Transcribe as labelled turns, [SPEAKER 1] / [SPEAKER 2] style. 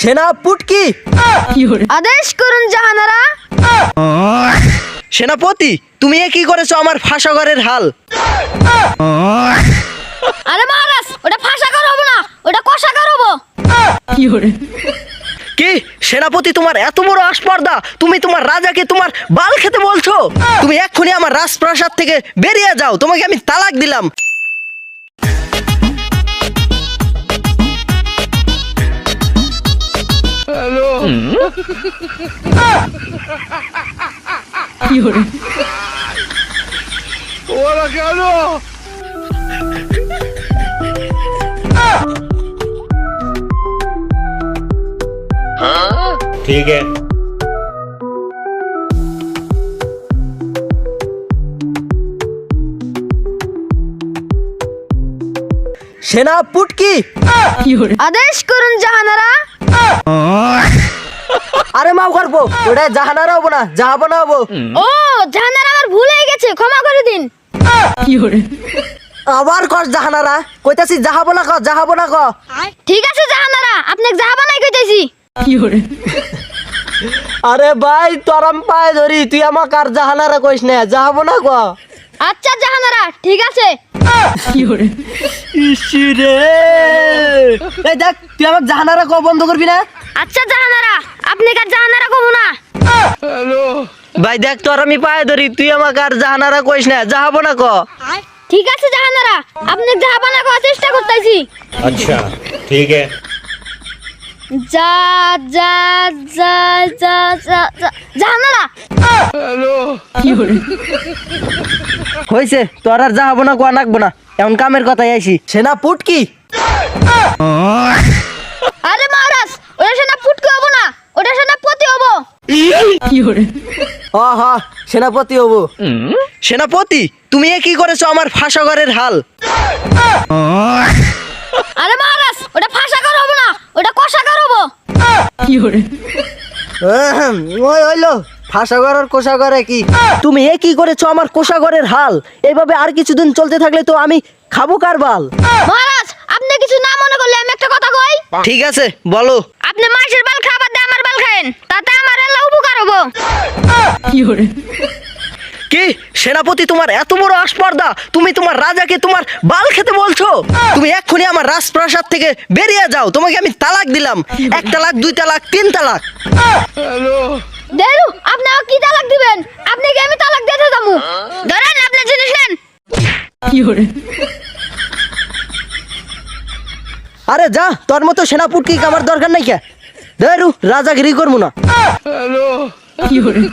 [SPEAKER 1] সেনা পুটকি।
[SPEAKER 2] আদেশ করুন জাহানারা।
[SPEAKER 1] সেনাপতি তুমি এ কি করেছ আমার ফাঁসাঘরের হাল?
[SPEAKER 2] আরে মহারাজ ওটা ফাঁসাকার হব না ওটা কষাকার হব।
[SPEAKER 1] কি? সেনাপতি তোমার এত বড় আসপর্দা তুমি তোমার রাজাকে তোমার বাল খেতে বলছো? তুমি এক্ষুনি আমার রাজপ্রাসাদ থেকে বেরিয়ে যাও তোমাকে আমি তালাক দিলাম।
[SPEAKER 3] ठीक है
[SPEAKER 1] সেনা পুটকি
[SPEAKER 2] আদেশ করুন জাহানারা
[SPEAKER 1] আরে মাফ করব ওটা জাহানারা হব না জাহাবনা হব।
[SPEAKER 2] ও জাহানারা আমার ভুল হয়ে গেছে ক্ষমা করে দিন।
[SPEAKER 1] আবার কর জাহানারা কইতাছি যাহাবো না ক যাহাবো না ক।
[SPEAKER 2] ঠিক আছে জাহানারা আপনি যাহাবা নাই কইতেছি।
[SPEAKER 1] আরে ভাই তরম পায়ে ধরি তুই আমাকে আর জাহানারা কইস না যাহাবো না ক।
[SPEAKER 2] আচ্ছা জাহানারা ঠিক আছে।
[SPEAKER 1] ইসিরে এই দেখ তুই আমাকে জাহানারা ক বন্ধ করবি না?
[SPEAKER 2] আচ্ছা জাহানারা। আপনি কার জাহানারা কমু না?
[SPEAKER 1] ভাই দেখ তোর আমি পায়ে ধরি তুই আমাকে আর জাহানারা কইস না যাহাবো না ক।
[SPEAKER 2] ঠিক আছে জাহানারা আপনি যাহাবো না করার চেষ্টা করতেছি।
[SPEAKER 3] আচ্ছা ঠিক আছে।
[SPEAKER 2] যা
[SPEAKER 1] সেনা পুটকি
[SPEAKER 2] হব না।
[SPEAKER 1] হ হ সেনাপতি হব। সেনাপতি তুমি এ কি করেছ আমার ফাঁসাঘরের হাল?
[SPEAKER 2] আরে মহারাজ ওটা হব না ওটা কষাকার হব।
[SPEAKER 1] ওই হইল ফাঁসাঘরের কোষাঘরে কি? তুমি এ কি করেছ আমার কোষাঘরের হাল? এইভাবে আর কিছুদিন চলতে থাকলে তো আমি খাব কার বাল?
[SPEAKER 2] মহারাজ আপনি কিছু না মনে করলে আমি একটা কথা কই?
[SPEAKER 1] ঠিক আছে বলো
[SPEAKER 2] আপনি মাছের বাল খাবার দিয়ে আমার বাল খায়েন তাতে আমার এলা উপকার হব
[SPEAKER 1] কি সেনাপতি তোমার এত বড় আসপর্দা? তুমি তোমার রাজাকে তোমার বাল খেতে বলছো? তুমি এক্ষুনি আমার রাজপ্রাসাদ থেকে বেরিয়ে যাও। তোমাকে আমি তালাক দিলাম। এক তালাক দুই তালাক তিন তালাক।
[SPEAKER 2] দেরু আপনি আমাকে কি তালাক দিবেন? আপনি কি আমি তালাক দিতে যাব। ধরেন আপনার জিনিস নেন।
[SPEAKER 1] আরে যা তোর মতো সেনাপুটকি আমার দরকার নাই কে? দেরু রাজাগিরি করব না 有人